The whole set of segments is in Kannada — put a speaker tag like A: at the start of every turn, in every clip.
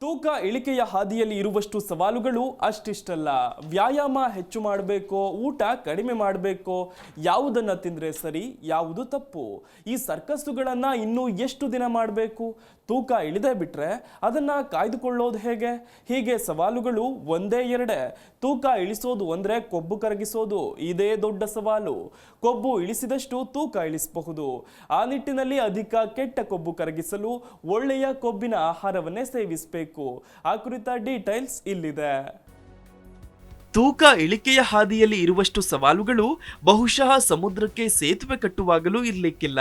A: ತೂಕ ಇಳಿಕೆಯ ಹಾದಿಯಲ್ಲಿ ಇರುವಷ್ಟು ಸವಾಲುಗಳು ಅಷ್ಟಿಷ್ಟಲ್ಲ. ವ್ಯಾಯಾಮ ಹೆಚ್ಚು ಮಾಡಬೇಕೋ, ಊಟ ಕಡಿಮೆ ಮಾಡಬೇಕೋ, ಯಾವುದನ್ನು ತಿಂದರೆ ಸರಿ, ಯಾವುದು ತಪ್ಪು? ಈ ಸರ್ಕಸ್ಸುಗಳನ್ನು ಇನ್ನೂ ಎಷ್ಟು ದಿನ ಮಾಡಬೇಕು? ತೂಕ ಇಳಿದೇ ಬಿಟ್ಟರೆ ಅದನ್ನು ಕಾಯ್ದುಕೊಳ್ಳೋದು ಹೇಗೆ? ಹೀಗೆ ಸವಾಲುಗಳು ಒಂದೇ ಎರಡೇ. ತೂಕ ಇಳಿಸೋದು ಅಂದರೆ ಕೊಬ್ಬು ಕರಗಿಸೋದು, ಇದೇ ದೊಡ್ಡ ಸವಾಲು. ಕೊಬ್ಬು ಇಳಿಸಿದಷ್ಟು ತೂಕ ಇಳಿಸಬಹುದು. ಆ ನಿಟ್ಟಿನಲ್ಲಿ ಅಧಿಕ ಕೆಟ್ಟ ಕೊಬ್ಬು ಕರಗಿಸಲು ಒಳ್ಳೆಯ ಕೊಬ್ಬಿನ ಆಹಾರವನ್ನೇ ಸೇವಿಸಬೇಕು. ಆ ಕುರಿತ ಡೀಟೈಲ್ಸ್ ಇಲ್ಲಿದೆ. ತೂಕ ಇಳಿಕೆಯ ಹಾದಿಯಲ್ಲಿ ಇರುವಷ್ಟು ಸವಾಲುಗಳು ಬಹುಶಃ ಸಮುದ್ರಕ್ಕೆ ಸೇತುವೆ ಕಟ್ಟುವಾಗಲೂ ಇರಲಿಕ್ಕಿಲ್ಲ.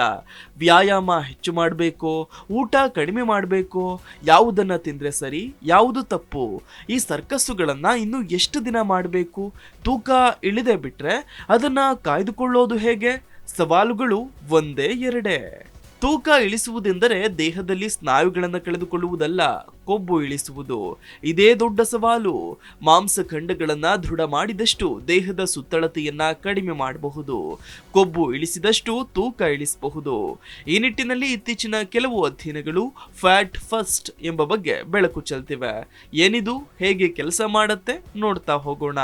A: ವ್ಯಾಯಾಮ ಹೆಚ್ಚು ಮಾಡಬೇಕು, ಊಟ ಕಡಿಮೆ ಮಾಡಬೇಕು. ಯಾವುದನ್ನು ತಿಂದ್ರೆ ಸರಿ, ಯಾವುದು ತಪ್ಪು? ಈ ಸರ್ಕಸ್ಸುಗಳನ್ನು ಇನ್ನು ಎಷ್ಟು ದಿನ ಮಾಡಬೇಕು? ತೂಕ ಇಳಿದೆ ಬಿಟ್ರೆ ಅದನ್ನ ಕಾಯ್ದುಕೊಳ್ಳೋದು ಹೇಗೆ? ಸವಾಲುಗಳು ಒಂದೇ ಎರಡೇ. ತೂಕ ಇಳಿಸುವುದೆಂದರೆ ದೇಹದಲ್ಲಿ ಸ್ನಾಯುಗಳನ್ನು ಕಳೆದುಕೊಳ್ಳುವುದಲ್ಲ. ಕೊಬ್ಬು ಇಳಿಸುವುದು. ಇದೇ ದೊಡ್ಡ ಸವಾಲು. ಮಾಂಸಖಂಡಗಳನ್ನ ದೃಢ ಮಾಡಿದಷ್ಟು ದೇಹದ ಸುತ್ತಳತೆಯನ್ನ ಕಡಿಮೆ ಮಾಡಬಹುದು. ಕೊಬ್ಬು ಇಳಿಸಿದಷ್ಟು ತೂಕ ಇಳಿಸಬಹುದು. ಈ ನಿಟ್ಟಿನಲ್ಲಿ ಇತ್ತೀಚಿನ ಕೆಲವು ಅಧ್ಯಯನಗಳು ಫ್ಯಾಟ್ ಫಸ್ಟ್ ಎಂಬ ಬಗ್ಗೆ ಬೆಳಕು ಚೆಲ್ತಿವೆ. ಏನಿದು? ಹೇಗೆ ಕೆಲಸ ಮಾಡುತ್ತೆ? ನೋಡ್ತಾ ಹೋಗೋಣ.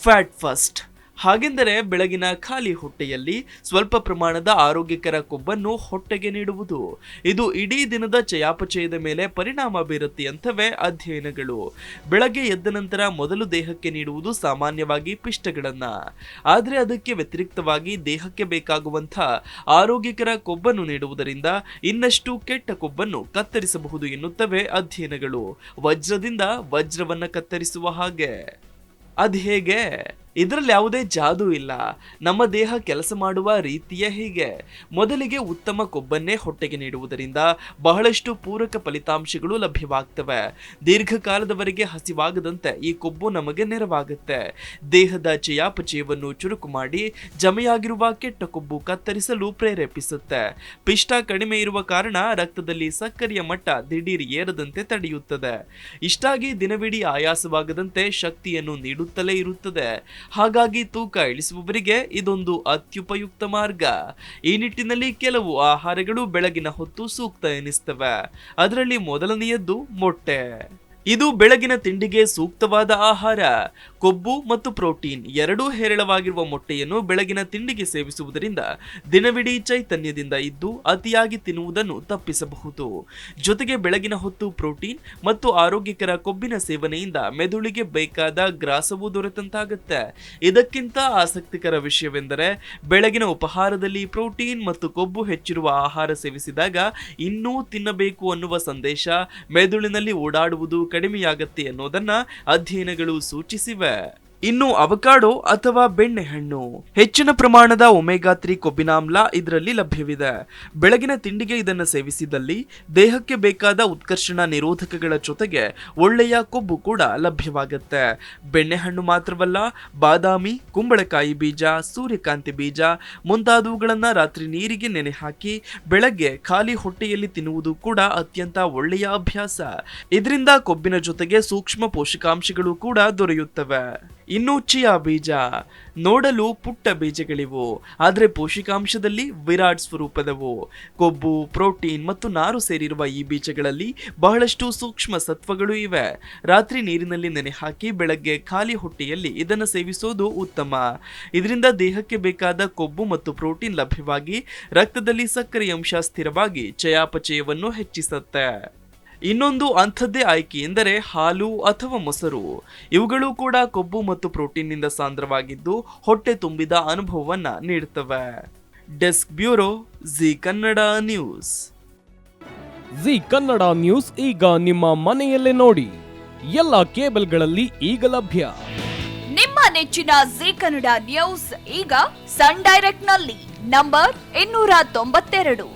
A: Fat first. ಹಾಗೆಂದರೆ ಬೆಳಗಿನ ಖಾಲಿ ಹೊಟ್ಟೆಯಲ್ಲಿ ಸ್ವಲ್ಪ ಪ್ರಮಾಣದ ಆರೋಗ್ಯಕರ ಕೊಬ್ಬನ್ನು ಹೊಟ್ಟೆಗೆ ನೀಡುವುದು. ಇದು ಇಡೀ ದಿನದ ಚಯಾಪಚಯದ ಮೇಲೆ ಪರಿಣಾಮ ಬೀರುತ್ತೆ ಅಂತವೇ ಅಧ್ಯಯನಗಳು. ಬೆಳಗ್ಗೆ ಎದ್ದ ನಂತರ ಮೊದಲು ದೇಹಕ್ಕೆ ನೀಡುವುದು ಸಾಮಾನ್ಯವಾಗಿ ಪಿಷ್ಟಗಳನ್ನ. ಆದರೆ ಅದಕ್ಕೆ ವ್ಯತಿರಿಕ್ತವಾಗಿ ದೇಹಕ್ಕೆ ಬೇಕಾಗುವಂಥ ಆರೋಗ್ಯಕರ ಕೊಬ್ಬನ್ನು ನೀಡುವುದರಿಂದ ಇನ್ನಷ್ಟು ಕೆಟ್ಟ ಕೊಬ್ಬನ್ನು ಕತ್ತರಿಸಬಹುದು ಎನ್ನುತ್ತವೆ ಅಧ್ಯಯನಗಳು. ವಜ್ರದಿಂದ ವಜ್ರವನ್ನ ಕತ್ತರಿಸುವ ಹಾಗೆ. ಅದ್ ಹೇಗೆ? ಇದರಲ್ಲಿ ಯಾವುದೇ ಜಾದೂ ಇಲ್ಲ. ನಮ್ಮ ದೇಹ ಕೆಲಸ ಮಾಡುವ ರೀತಿಯೇ ಹೀಗೆ. ಮೊದಲಿಗೆ ಉತ್ತಮ ಕೊಬ್ಬನ್ನೇ ಹೊಟ್ಟೆಗೆ ನೀಡುವುದರಿಂದ ಬಹಳಷ್ಟು ಪೂರಕ ಫಲಿತಾಂಶಗಳು ಲಭ್ಯವಾಗ್ತವೆ. ದೀರ್ಘಕಾಲದವರೆಗೆ ಹಸಿವಾಗದಂತೆ ಈ ಕೊಬ್ಬು ನಮಗೆ ನೆರವಾಗುತ್ತೆ. ದೇಹದ ಚಯಾಪಚಯವನ್ನು ಚುರುಕು ಮಾಡಿ ಜಮೆಯಾಗಿರುವ ಕೆಟ್ಟ ಕೊಬ್ಬು ಕತ್ತರಿಸಲು ಪ್ರೇರೇಪಿಸುತ್ತೆ. ಪಿಷ್ಟ ಕಡಿಮೆ ಇರುವ ಕಾರಣ ರಕ್ತದಲ್ಲಿ ಸಕ್ಕರೆಯ ಮಟ್ಟ ದಿಢೀರ್ ಏರದಂತೆ ತಡೆಯುತ್ತದೆ. ಇಷ್ಟಾಗಿ ದಿನವಿಡೀ ಆಯಾಸವಾಗದಂತೆ ಶಕ್ತಿಯನ್ನು ನೀಡುತ್ತಲೇ ಇರುತ್ತದೆ. ಹಾಗಾಗಿ ತೂಕ ಇಳಿಸುವವರಿಗೆ ಇದೊಂದು ಅತ್ಯುಪಯುಕ್ತ ಮಾರ್ಗ. ಈ ನಿಟ್ಟಿನಲ್ಲಿ ಕೆಲವು ಆಹಾರಗಳು ಬೆಳಗಿನ ಹೊತ್ತು ಸೂಕ್ತ ಎನಿಸ್ತವೆ. ಅದರಲ್ಲಿ ಮೊದಲನೆಯದ್ದು ಮೊಟ್ಟೆ. ಇದು ಬೆಳಗಿನ ತಿಂಡಿಗೆ ಸೂಕ್ತವಾದ ಆಹಾರ. ಕೊಬ್ಬು ಮತ್ತು ಪ್ರೋಟೀನ್ ಎರಡೂ ಹೇರಳವಾಗಿರುವ ಮೊಟ್ಟೆಯನ್ನು ಬೆಳಗಿನ ತಿಂಡಿಗೆ ಸೇವಿಸುವುದರಿಂದ ದಿನವಿಡೀ ಚೈತನ್ಯದಿಂದ ಇದ್ದು ಅತಿಯಾಗಿ ತಿನ್ನುವುದನ್ನು ತಪ್ಪಿಸಬಹುದು. ಜೊತೆಗೆ ಬೆಳಗಿನ ಹೊತ್ತು ಪ್ರೋಟೀನ್ ಮತ್ತು ಆರೋಗ್ಯಕರ ಕೊಬ್ಬಿನ ಸೇವನೆಯಿಂದ ಮೆದುಳಿಗೆ ಬೇಕಾದ ಗ್ರಾಸವೂ ದೊರೆತಂತಾಗುತ್ತೆ. ಇದಕ್ಕಿಂತ ಆಸಕ್ತಿಕರ ವಿಷಯವೆಂದರೆ ಬೆಳಗಿನ ಉಪಹಾರದಲ್ಲಿ ಪ್ರೋಟೀನ್ ಮತ್ತು ಕೊಬ್ಬು ಹೆಚ್ಚಿರುವ ಆಹಾರ ಸೇವಿಸಿದಾಗ ಇನ್ನೂ ತಿನ್ನಬೇಕು ಅನ್ನುವ ಸಂದೇಶ ಮೆದುಳಿನಲ್ಲಿ ಓಡಾಡುವುದು ಕಡಿಮೆಯಾಗತ್ತೆ ಅನ್ನೋದನ್ನ ಅಧ್ಯಯನಗಳು ಸೂಚಿಸಿವೆ. ಇನ್ನು ಅವಕಾಡೋ ಅಥವಾ ಬೆಣ್ಣೆಹಣ್ಣು. ಹೆಚ್ಚಿನ ಪ್ರಮಾಣದ ಒಮೆಗಾ ತ್ರೀ ಕೊಬ್ಬಿನಾಮ್ಲ ಇದರಲ್ಲಿ ಲಭ್ಯವಿದೆ. ಬೆಳಗಿನ ತಿಂಡಿಗೆ ಇದನ್ನು ಸೇವಿಸಿದಲ್ಲಿ ದೇಹಕ್ಕೆ ಬೇಕಾದ ಉತ್ಕರ್ಷಣ ನಿರೋಧಕಗಳ ಜೊತೆಗೆ ಒಳ್ಳೆಯ ಕೊಬ್ಬು ಕೂಡ ಲಭ್ಯವಾಗುತ್ತೆ. ಬೆಣ್ಣೆಹಣ್ಣು ಮಾತ್ರವಲ್ಲ, ಬಾದಾಮಿ, ಕುಂಬಳಕಾಯಿ ಬೀಜ, ಸೂರ್ಯಕಾಂತಿ ಬೀಜ ಮುಂತಾದವುಗಳನ್ನು ರಾತ್ರಿ ನೀರಿಗೆ ನೆನೆ ಹಾಕಿ ಬೆಳಗ್ಗೆ ಖಾಲಿ ಹೊಟ್ಟೆಯಲ್ಲಿ ತಿನ್ನುವುದು ಕೂಡ ಅತ್ಯಂತ ಒಳ್ಳೆಯ ಅಭ್ಯಾಸ. ಇದರಿಂದ ಕೊಬ್ಬಿನ ಜೊತೆಗೆ ಸೂಕ್ಷ್ಮ ಪೋಷಕಾಂಶಗಳು ಕೂಡ ದೊರೆಯುತ್ತವೆ. ಇನ್ನು ಚಿಯಾ ಬೀಜ. ನೋಡಲು ಪುಟ್ಟ ಬೀಜಗಳಿವು. ಆದರೆ ಪೋಷಕಾಂಶದಲ್ಲಿ ವಿರಾಟ್ ಸ್ವರೂಪದವು. ಕೊಬ್ಬು, ಪ್ರೋಟೀನ್ ಮತ್ತು ನಾರು ಸೇರಿರುವ ಈ ಬೀಜಗಳಲ್ಲಿ ಬಹಳಷ್ಟು ಸೂಕ್ಷ್ಮ ಸತ್ವಗಳು ಇವೆ. ರಾತ್ರಿ ನೀರಿನಲ್ಲಿ ನೆನೆ ಹಾಕಿ ಬೆಳಗ್ಗೆ ಖಾಲಿ ಹೊಟ್ಟೆಯಲ್ಲಿ ಇದನ್ನು ಸೇವಿಸೋದು ಉತ್ತಮ. ಇದರಿಂದ ದೇಹಕ್ಕೆ ಬೇಕಾದ ಕೊಬ್ಬು ಮತ್ತು ಪ್ರೋಟೀನ್ ಲಭ್ಯವಾಗಿ ರಕ್ತದಲ್ಲಿ ಸಕ್ಕರೆ ಅಂಶ ಸ್ಥಿರವಾಗಿ ಚಯಾಪಚಯವನ್ನು ಹೆಚ್ಚಿಸುತ್ತೆ. ಇನ್ನೊಂದು ಅಂಥದ್ದೇ ಆಯ್ಕೆ ಎಂದರೆ ಹಾಲು ಅಥವಾ ಮೊಸರು. ಇವುಗಳು ಕೂಡ ಕೊಬ್ಬು ಮತ್ತು ಪ್ರೋಟೀನ್ನಿಂದ ಸಾಂದ್ರವಾಗಿದ್ದು ಹೊಟ್ಟೆ ತುಂಬಿದ ಅನುಭವವನ್ನ ನೀಡುತ್ತವೆ. Desk bureau Zee Kannada news.
B: Zee Kannada news ಈಗ ನಿಮ್ಮ ಮನೆಯಲ್ಲೇ ನೋಡಿ. ಎಲ್ಲ ಕೇಬಲ್ಗಳಲ್ಲಿ ಈಗ ಲಭ್ಯ.
C: ನಿಮ್ಮ ನೆಚ್ಚಿನ ಜಿ ಕನ್ನಡ ನ್ಯೂಸ್ ಈಗ ಸನ್ ಡೈರೆಕ್ಟ್ನಲ್ಲಿ ನಂಬರ್ ಇನ್ನೂರ ತೊಂಬತ್ತೆರಡು.